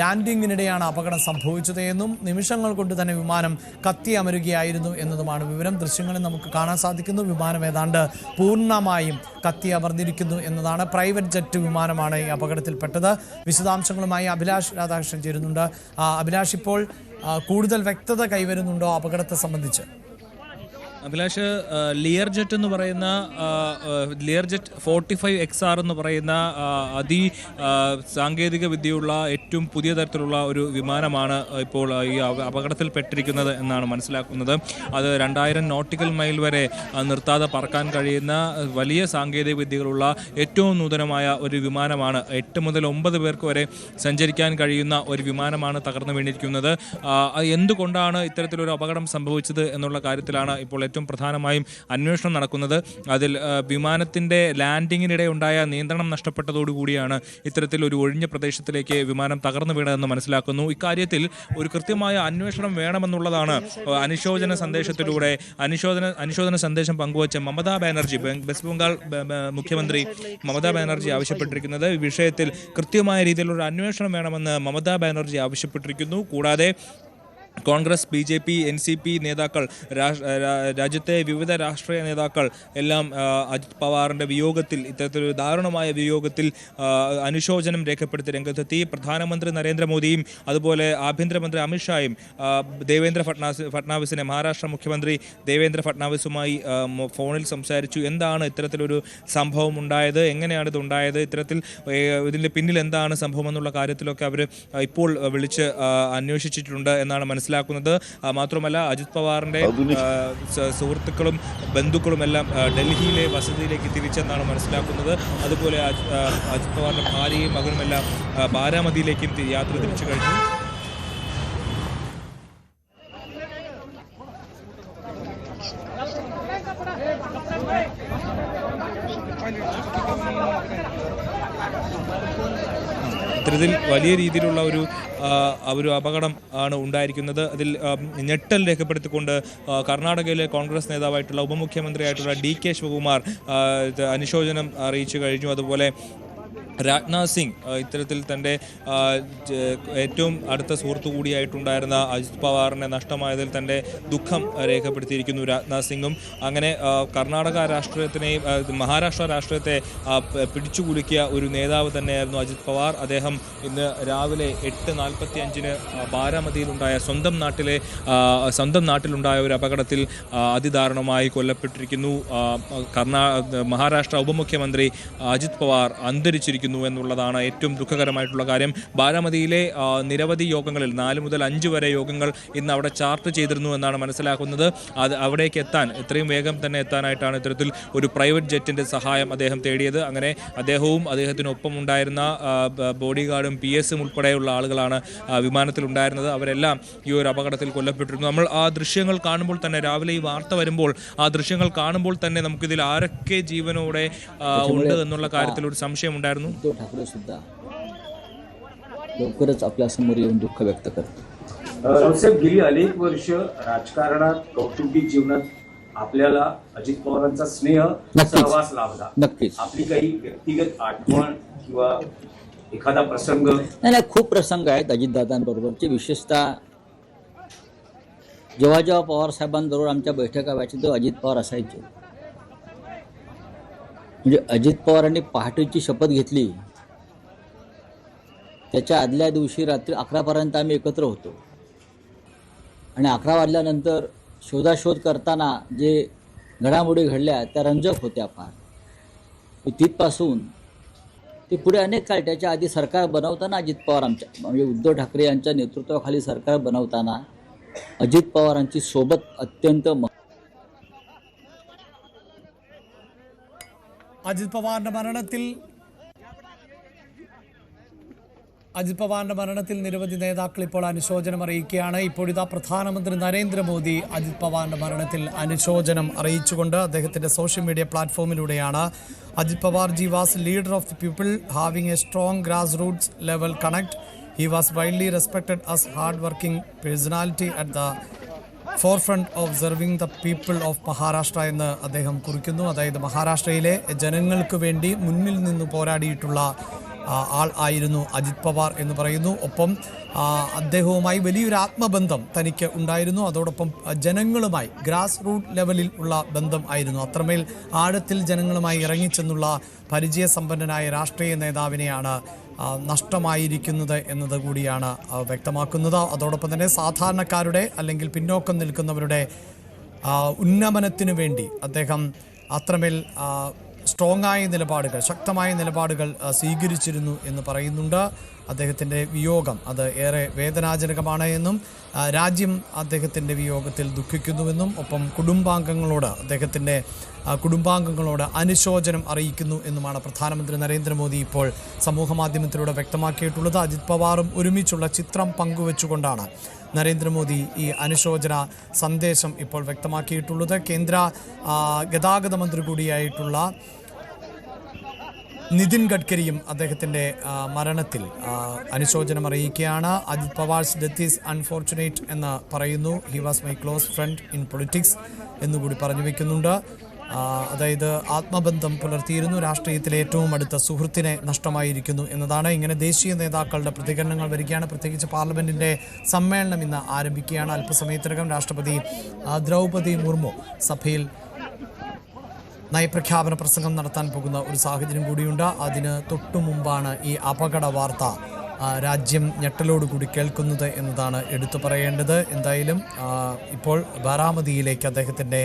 ലാൻഡിങ്ങിനിടെയാണ് അപകടം സംഭവിച്ചത് എന്നും നിമിഷങ്ങൾ കൊണ്ട് തന്നെ വിമാനം കത്തി അമരുകയായിരുന്നു എന്നതുമാണ് വിവരം. ദൃശ്യങ്ങളിൽ നമുക്ക് കാണാൻ സാധിക്കുന്നു. വിമാനം ഏതാണ്ട് പൂർണമായും കത്തി അമർന്നിരിക്കുന്നു എന്നതാണ് പ്രൈവറ്റ് ജെറ്റ് വിമാനമാണ് ഈ അപകടത്തിൽപ്പെട്ടത്. വിശദാംശങ്ങളുമായി അഭിലാഷ് രാധാകൃഷ്ണൻ ചേരുന്നുണ്ട്. അഭിലാഷ് ഇപ്പോൾ കൂടുതൽ വ്യക്തത കൈവരുന്നുണ്ടോ അപകടത്തെ സംബന്ധിച്ച്? അഭിലാഷ് ലിയർ ജെറ്റ് എന്ന് പറയുന്ന Lear jet forty five X R എന്ന് പറയുന്ന അതി സാങ്കേതിക വിദ്യയുള്ള ഏറ്റവും പുതിയ തരത്തിലുള്ള ഒരു വിമാനമാണ് ഇപ്പോൾ ഈ അപ- അപകടത്തിൽപ്പെട്ടിരിക്കുന്നത് എന്നാണ് മനസ്സിലാക്കുന്നത്. അത് രണ്ടായിരം നോട്ടിക്കൽ മൈൽ വരെ നിർത്താതെ പറക്കാൻ കഴിയുന്ന വലിയ സാങ്കേതിക വിദ്യകളുള്ള ഏറ്റവും നൂതനമായ ഒരു വിമാനമാണ്. എട്ട് മുതൽ ഒമ്പത് പേർക്ക് വരെ സഞ്ചരിക്കാൻ കഴിയുന്ന ഒരു വിമാനമാണ് തകർന്നു വീണിരിക്കുന്നത്. എന്തുകൊണ്ടാണ് ഇത്തരത്തിലൊരു അപകടം സംഭവിച്ചത് എന്നുള്ള കാര്യത്തിലാണ് ഇപ്പോൾ ഏറ്റവും പ്രധാനമായും അന്വേഷണം നടക്കുന്നത്. അതിൽ വിമാനത്തിന്റെ ലാൻഡിങ്ങിനിടെ ഉണ്ടായ നിയന്ത്രണം നഷ്ടപ്പെട്ടതോടുകൂടിയാണ് ഇത്തരത്തിൽ ഒരു ഒഴിഞ്ഞ പ്രദേശത്തിലേക്ക് വിമാനം തകർന്നു വീണതെന്ന് മനസ്സിലാക്കുന്നു. ഇക്കാര്യത്തിൽ ഒരു കൃത്യമായ അന്വേഷണം വേണമെന്നുള്ളതാണ് അനുശോചന സന്ദേശത്തിലൂടെ അനുശോചന അനുശോചന സന്ദേശം പങ്കുവച്ച മമതാ ബാനർജി വെസ്റ്റ് ബംഗാൾ മുഖ്യമന്ത്രി മമതാ ബാനർജി ആവശ്യപ്പെട്ടിരിക്കുന്നത്. വിഷയത്തിൽ കൃത്യമായ രീതിയിലുള്ള അന്വേഷണം വേണമെന്ന് മമതാ ബാനർജി ആവശ്യപ്പെട്ടിരിക്കുന്നു. കൂടാതെ Congress B J P N C P നേതാക്കൾ രാജ്യത്തെ വിവിധ രാഷ്ട്രീയ നേതാക്കൾ എല്ലാം അജിത് പവാറിന്റെ വിയോഗത്തിൽ ഇത്തരത്തിലൊരു ദാരുണമായ വിയോഗത്തിൽ അനുശോചനം രേഖപ്പെടുത്തി രംഗത്തെത്തി. പ്രധാനമന്ത്രി നരേന്ദ്രമോദിയും അതുപോലെ ആഭ്യന്തരമന്ത്രി അമിത്ഷായും ദേവേന്ദ്ര ഫട്നാസ് ഫട്നാവിസിനെ മഹാരാഷ്ട്ര മുഖ്യമന്ത്രി ദേവേന്ദ്ര ഫട്നാവിസുമായി ഫോണിൽ സംസാരിച്ചു. എന്താണ് ഇത്തരത്തിലൊരു സംഭവം ഉണ്ടായത്? എങ്ങനെയാണ് ഇത് ഉണ്ടായത്? ഇത്തരത്തിൽ ഇതിന്റെ പിന്നിൽ എന്താണ് സംഭവം എന്നുള്ള കാര്യത്തിലൊക്കെ അവർ ഇപ്പോൾ വിളിച്ച് അന്വേഷിച്ചിട്ടുണ്ട് എന്നാണ് മനസ്സിലാക്കുന്നത് ആ, മാത്രമല്ല അജിത് പവാറിന്റെ സുഹൃത്തുക്കളും ബന്ധുക്കളും എല്ലാം ഡൽഹിയിലെ വസതിയിലേക്ക് തിരിച്ചെന്നാണ് മനസ്സിലാക്കുന്നത്. അതുപോലെ അജ്- അജിത് പവാറിന്റെ ഭാര്യയും മകനുമെല്ലാം എല്ലാം ബാരാമതിയിലേക്കും യാത്ര തിരിച്ചു കഴിഞ്ഞു. ഇത്തരത്തിൽ വലിയ രീതിയിലുള്ള ഒരു ഒരു അപകടം ആണ് ഉണ്ടായിരിക്കുന്നത്. അതിൽ ഞെട്ടൽ രേഖപ്പെടുത്തിക്കൊണ്ട് കർണാടകയിലെ കോൺഗ്രസ് നേതാവായിട്ടുള്ള ഉപമുഖ്യമന്ത്രിയായിട്ടുള്ള ഡി കെ ശിവകുമാർ അനുശോചനം അറിയിച്ചു കഴിഞ്ഞു. അതുപോലെ രാജ്നാഥ് സിംഗ് ഇത്തരത്തിൽ തന്റെ ഏറ്റവും അടുത്ത സുഹൃത്തു കൂടിയായിട്ടുണ്ടായിരുന്ന അജിത് പവാറിനെ നഷ്ടമായതിൽ തന്റെ ദുഃഖം രേഖപ്പെടുത്തിയിരിക്കുന്നു രാജ്നാഥ് സിംഗും. അങ്ങനെ കർണാടക രാഷ്ട്രീയത്തിനെയും മഹാരാഷ്ട്ര രാഷ്ട്രീയത്തെ പിടിച്ചുകുലുക്കിയ ഒരു നേതാവ് തന്നെയായിരുന്നു അജിത് പവാർ. അദ്ദേഹം ഇന്ന് രാവിലെ എട്ട് നാൽപ്പത്തി അഞ്ചിന് ബാരാമതിയിലുണ്ടായ സ്വന്തം നാട്ടിലെ സ്വന്തം നാട്ടിലുണ്ടായ ഒരു അപകടത്തിൽ അതിദാരുണമായി കൊല്ലപ്പെട്ടിരിക്കുന്നു. കർണാ മഹാരാഷ്ട്ര ഉപമുഖ്യമന്ത്രി അജിത് പവാർ അന്തരിച്ചിരിക്കുന്നു. എന്നുള്ളതാണ് ഏറ്റവും ദുഃഖകരമായിട്ടുള്ള കാര്യം. ബാരാമതിയിലെ നിരവധി യോഗങ്ങളിൽ നാല് മുതൽ അഞ്ച് വരെ യോഗങ്ങൾ ഇന്ന് അവിടെ ചാർട്ട് ചെയ്തിരുന്നു എന്നാണ് മനസ്സിലാക്കുന്നത്. അത് അവിടേക്ക് എത്താൻ എത്രയും വേഗം തന്നെ എത്താനായിട്ടാണ് ഇത്തരത്തിൽ ഒരു പ്രൈവറ്റ് ജെറ്റിന്റെ സഹായം അദ്ദേഹം തേടിയത്. അങ്ങനെ അദ്ദേഹവും അദ്ദേഹത്തിനൊപ്പം ഉണ്ടായിരുന്ന ബോഡി ഗാർഡും പി എസും ഉൾപ്പെടെയുള്ള ആളുകളാണ് വിമാനത്തിലുണ്ടായിരുന്നത്. അവരെല്ലാം ഈ ഒരു അപകടത്തിൽ കൊല്ലപ്പെട്ടിരുന്നു. നമ്മൾ ആ ദൃശ്യങ്ങൾ കാണുമ്പോൾ തന്നെ രാവിലെ ഈ വാർത്ത വരുമ്പോൾ ആ ദൃശ്യങ്ങൾ കാണുമ്പോൾ തന്നെ നമുക്കിതിൽ ആരൊക്കെ ജീവനോടെ ഉണ്ട് എന്നുള്ള കാര്യത്തിൽ ഒരു സംശയം ഉണ്ടായിരുന്നു. उद्धव ठाकरे सुद्धा लवकरच आपल्यासमोर येऊन दुःख व्यक्त करतो रावसाहेब गेली अनेक वर्ष राजकारणात कौटुंबिक जीवनात आपल्याला अजित पवारांचा स्नेह नक्कीच. सहवास लाभला. नक्कीच. आपली काही व्यक्तिगत आठवण किंवा एखादा प्रसंग? नाही नाही खूप प्रसंग आहेत अजितदादांबरोबरचे. विशेषतः जेव्हा जेव्हा पवार साहेबांबरोबर आमच्या बैठका व्हायच्या तेव्हा अजित पवार असायचे. म्हणजे अजित पवारांनी पहाटेची शपथ घेतली. त्याच्या आदल्या दिवशी रात्री अकरापर्यंत आम्ही एकत्र होतो. आणि अकरा वाजल्यानंतर शोधाशोध करताना जे घडामोडी घडल्या त्या रंजक होत्या फार. तिथपासून ते पुढे अनेक काळ त्याच्या आधी सरकार बनवताना अजित पवार आमच्या म्हणजे उद्धव ठाकरे यांच्या नेतृत्वाखाली सरकार बनवताना अजित पवारांची सोबत अत्यंत അജിത് പവാറിന്റെ മരണത്തിൽ അജിത് പവാറിന്റെ മരണത്തിൽ നിരവധി നേതാക്കൾ ഇപ്പോൾ അനുശോചനം അറിയിക്കുകയാണ്. ഇപ്പോഴിതാ പ്രധാനമന്ത്രി നരേന്ദ്രമോദി അജിത് പവാറിന്റെ മരണത്തിൽ അനുശോചനം അറിയിച്ചുകൊണ്ട് അദ്ദേഹത്തിന്റെ social media പ്ലാറ്റ്ഫോമിലൂടെയാണ് Ajit Pawar. He was leader of the people having a strong grass roots level connect he was widely respected as hard working personality at the forefront of serving the people of Maharashtra എന്ന് അദ്ദേഹം കുറിക്കുന്നു. അതായത് മഹാരാഷ്ട്രയിലെ ജനങ്ങൾക്ക് വേണ്ടി മുന്നിൽ നിന്ന് പോരാടിയിട്ടുള്ള ആൾ ആയിരുന്നു അജിത് പവാർ എന്ന് പറയുന്നു. ഒപ്പം അദ്ദേഹവുമായി വലിയൊരു ആത്മബന്ധം തനിക്ക് ഉണ്ടായിരുന്നു. അതോടൊപ്പം ജനങ്ങളുമായി ഗ്രാസ് റൂട്ട് ലെവലിൽ ഉള്ള ബന്ധം ആയിരുന്നു. അത്രമേൽ ആഴത്തിൽ ജനങ്ങളുമായി ഇറങ്ങിച്ചെന്നുള്ള പരിചയസമ്പന്നനായ രാഷ്ട്രീയ നേതാവിനെയാണ് നഷ്ടമായിരിക്കുന്നത് എന്നത് കൂടിയാണ് വ്യക്തമാക്കുന്നത്. അതോടൊപ്പം തന്നെ സാധാരണക്കാരുടെ അല്ലെങ്കിൽ പിന്നോക്കം നിൽക്കുന്നവരുടെ ഉന്നമനത്തിന് വേണ്ടി അദ്ദേഹം അത്രമേൽ സ്ട്രോങ് ആയ നിലപാടുകൾ ശക്തമായ നിലപാടുകൾ സ്വീകരിച്ചിരുന്നു എന്ന് പറയുന്നുണ്ട്. അദ്ദേഹത്തിന്റെ വിയോഗം അത് ഏറെ വേദനാജനകമാണ് എന്നും രാജ്യം അദ്ദേഹത്തിന്റെ വിയോഗത്തിൽ ദുഃഖിക്കുന്നുവെന്നും ഒപ്പം കുടുംബാംഗങ്ങളോട് അദ്ദേഹത്തിന്റെ കുടുംബാംഗങ്ങളോട് അനുശോചനം അറിയിക്കുന്നു എന്നുമാണ് പ്രധാനമന്ത്രി നരേന്ദ്രമോദി ഇപ്പോൾ സമൂഹമാധ്യമത്തിലൂടെ വ്യക്തമാക്കിയിട്ടുള്ളത്. അജിത് പവാറും ഒരുമിച്ചുള്ള ചിത്രം പങ്കുവച്ചുകൊണ്ടാണ് നരേന്ദ്രമോദി ഈ അനുശോചന സന്ദേശം ഇപ്പോൾ വ്യക്തമാക്കിയിട്ടുള്ളത്. കേന്ദ്ര ഗതാഗത മന്ത്രി കൂടിയായിട്ടുള്ള നിതിൻ ഗഡ്കരിയും അദ്ദേഹത്തിന്റെ മരണത്തിൽ അനുശോചനം അറിയിക്കുകയാണ്. Ajit Pawar's death is unfortunate എന്ന് പറയുന്നു. He was my close friend in politics എന്നുകൂടി പറഞ്ഞു വെക്കുന്നുണ്ട്. അതായത് ആത്മബന്ധം പുലർത്തിയിരുന്നു. രാഷ്ട്രീയത്തിലെ ഏറ്റവും അടുത്ത സുഹൃത്തിനെ നഷ്ടമായിരിക്കുന്നു എന്നതാണ്. ഇങ്ങനെ ദേശീയ നേതാക്കളുടെ പ്രതികരണങ്ങൾ വരികയാണ്. പ്രത്യേകിച്ച് പാർലമെന്റിന്റെ സമ്മേളനം ഇന്ന് ആരംഭിക്കുകയാണ്. അല്പസമയത്തിനകം രാഷ്ട്രപതി ദ്രൗപദി മുർമു സഭയിൽ നയപ്രഖ്യാപന പ്രസംഗം നടത്താൻ പോകുന്ന ഒരു സാഹചര്യം കൂടിയുണ്ട്. അതിന് തൊട്ടു മുമ്പാണ് ഈ അപകട വാർത്ത രാജ്യം ഞെട്ടലോടുകൂടി കേൾക്കുന്നത് എന്നതാണ് എടുത്തു പറയേണ്ടത്. എന്തായാലും ഇപ്പോൾ ബാരാമതിയിലേക്ക് അദ്ദേഹത്തിന്റെ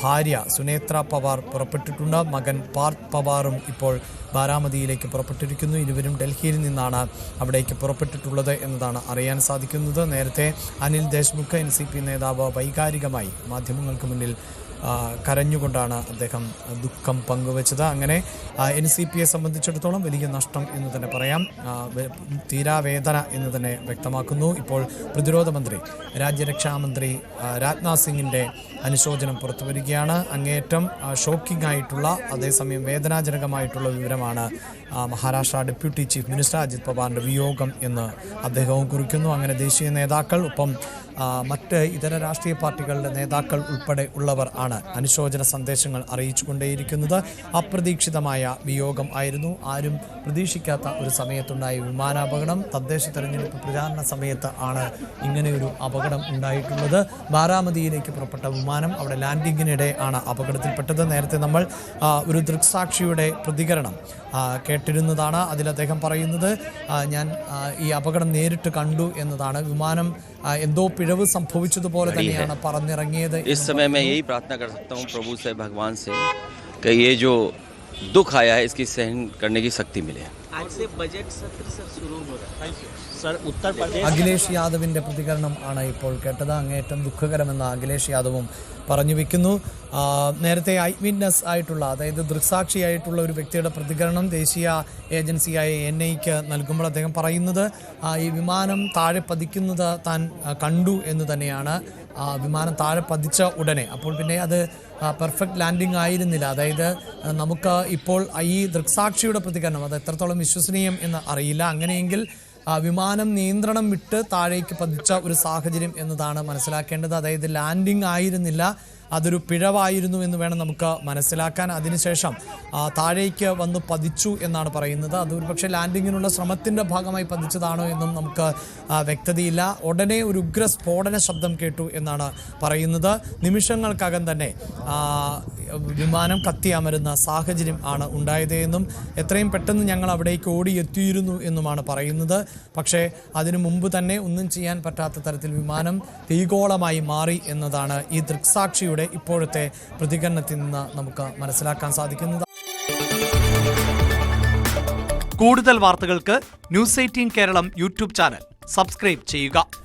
ഭാര്യ സുനേത്ര പവാർ പുറപ്പെട്ടിട്ടുണ്ട്. മകൻ പാർത്ത് പവാറും ഇപ്പോൾ ബാരാമതിയിലേക്ക് പുറപ്പെട്ടിരിക്കുന്നു. ഇരുവരും ഡൽഹിയിൽ നിന്നാണ് അവിടേക്ക് പുറപ്പെട്ടിട്ടുള്ളത് എന്നതാണ് അറിയാൻ സാധിക്കുന്നത്. നേരത്തെ അനിൽ ദേശ്മുഖ് എൻ നേതാവ് വൈകാരികമായി മാധ്യമങ്ങൾക്ക് മുന്നിൽ കരഞ്ഞുകൊണ്ടാണ് അദ്ദേഹം ദുഃഖം പങ്കുവച്ചത്. അങ്ങനെ എൻ സി പിയെ സംബന്ധിച്ചിടത്തോളം വലിയ നഷ്ടം എന്ന് തന്നെ പറയാം. തീരാവേദന എന്ന് തന്നെ വ്യക്തമാക്കുന്നു. ഇപ്പോൾ പ്രതിരോധ മന്ത്രി രാജ്യരക്ഷാമന്ത്രി മന്ത്രി രാജ്നാഥ് സിംഗിന്റെ അനുശോചനം പുറത്തു വരികയാണ്. അങ്ങേയറ്റം ഷോക്കിംഗ് ആയിട്ടുള്ള അതേസമയം വേദനാജനകമായിട്ടുള്ള വിവരമാണ് Maharashtra deputy chief minister Ajit പവാറിന്റെ വിയോഗം എന്ന് അദ്ദേഹവും കുറിക്കുന്നു. അങ്ങനെ ദേശീയ നേതാക്കൾ ഒപ്പം മറ്റ് ഇതര രാഷ്ട്രീയ പാർട്ടികളുടെ നേതാക്കൾ ഉൾപ്പെടെ ഉള്ളവർ ആണ് അനുശോചന സന്ദേശങ്ങൾ അറിയിച്ചുകൊണ്ടേയിരിക്കുന്നത്. അപ്രതീക്ഷിതമായ വിയോഗം ആയിരുന്നു. ആരും പ്രതീക്ഷിക്കാത്ത ഒരു സമയത്തുണ്ടായ വിമാനാപകടം. തദ്ദേശ തെരഞ്ഞെടുപ്പ് പ്രചാരണ സമയത്ത് ആണ് ഇങ്ങനെയൊരു അപകടം ഉണ്ടായിട്ടുള്ളത്. ബാരാമതിയിലേക്ക് പുറപ്പെട്ട വിമാനം അവിടെ ലാൻഡിങ്ങിനിടെ ആണ് അപകടത്തിൽപ്പെട്ടത്. നേരത്തെ നമ്മൾ ഒരു ദൃക്സാക്ഷിയുടെ പ്രതികരണം ആ, കേട്ടിരുന്നതാണ് അതിൽ അദ്ദേഹം പറയുന്നത് ആ, ഞാൻ ആ, ഈ അപകടം നേരിട്ട് കണ്ടു എന്നതാണ് വിമാനം ആ, എന്തോ പിഴവ് സംഭവിച്ചതുപോലെ തന്നെയാണ് പറന്നിറങ്ങിയത് इस समय मैं यही प्रार्थना कर सकता हूँ प्रभु से भगवान से कि ये जो दुख आया है इसकी सहन करने की शक्ति मिले आज से बजट सत्र सर शुरू हो रहा है सर उत्तर प्रदेश അഖിലേഷ് യാദവിന്റെ പ്രതികരണം ആണ് ഇപ്പോൾ കേട്ടത്. അങ്ങേയറ്റം ദുഃഖകരമെന്ന് അഖിലേഷ് യാദവും പറഞ്ഞു വെക്കുന്നു. നേരത്തെ ഐ വിറ്റ്നസ് ആയിട്ടുള്ള അതായത് ദൃക്സാക്ഷിയായിട്ടുള്ള ഒരു വ്യക്തിയുടെ പ്രതികരണം ദേശീയ ഏജൻസിയായ എൻ ഐക്ക് നൽകുമ്പോൾ അദ്ദേഹം പറയുന്നത് ഈ വിമാനം താഴെ പതിക്കുന്നത് താൻ കണ്ടു എന്ന് തന്നെയാണ്. വിമാനം താഴെ പതിച്ച ഉടനെ. അപ്പോൾ പിന്നെ അത് പെർഫെക്റ്റ് ലാൻഡിംഗ് ആയിരുന്നില്ല. അതായത് നമുക്ക് ഇപ്പോൾ ഈ ദൃക്സാക്ഷിയുടെ പ്രതികരണം അത് എത്രത്തോളം വിശ്വസനീയം എന്ന് അറിയില്ല. അങ്ങനെയെങ്കിൽ വിമാനം നിയന്ത്രണം വിട്ട് താഴേക്ക് പതിച്ച ഒരു സാഹചര്യം എന്നതാണ് മനസ്സിലാക്കേണ്ടത്. അതായത് ലാൻഡിംഗ് ആയിരുന്നില്ല. അതൊരു പിഴവായിരുന്നു എന്ന് വേണം നമുക്ക് മനസ്സിലാക്കാൻ. അതിനുശേഷം താഴേക്ക് വന്ന് പതിച്ചു എന്നാണ് പറയുന്നത്. അത് ഒരുപക്ഷെ ലാൻഡിങ്ങിനുള്ള ശ്രമത്തിന്റെ ഭാഗമായി പതിച്ചതാണോ എന്നും നമുക്ക് വ്യക്തതയില്ല. ഉടനെ ഒരു ഉഗ്ര സ്ഫോടന ശബ്ദം കേട്ടു എന്നാണ് പറയുന്നത്. നിമിഷങ്ങൾക്കകം തന്നെ വിമാനം കത്തിയമരുന്ന സാഹചര്യം ആണ് ഉണ്ടായത് എന്നും എത്രയും പെട്ടെന്ന് ഞങ്ങൾ അവിടേക്ക് ഓടിയെത്തിയിരുന്നു എന്നുമാണ് പറയുന്നത്. പക്ഷേ അതിനു മുമ്പ് തന്നെ ഒന്നും ചെയ്യാൻ പറ്റാത്ത തരത്തിൽ വിമാനം തീകോളമായി മാറി എന്നതാണ് ഈ ദൃക്സാക്ഷിയുടെ ഇപ്പോഴത്തെ പ്രതികരണത്തിൽ നിന്ന് നമുക്ക് മനസ്സിലാക്കാൻ സാധിക്കുന്നത് കൂടുതൽ വാർത്തകൾക്ക് news eighteen Keralam YouTube channel. Subscribe ചെയ്യുക.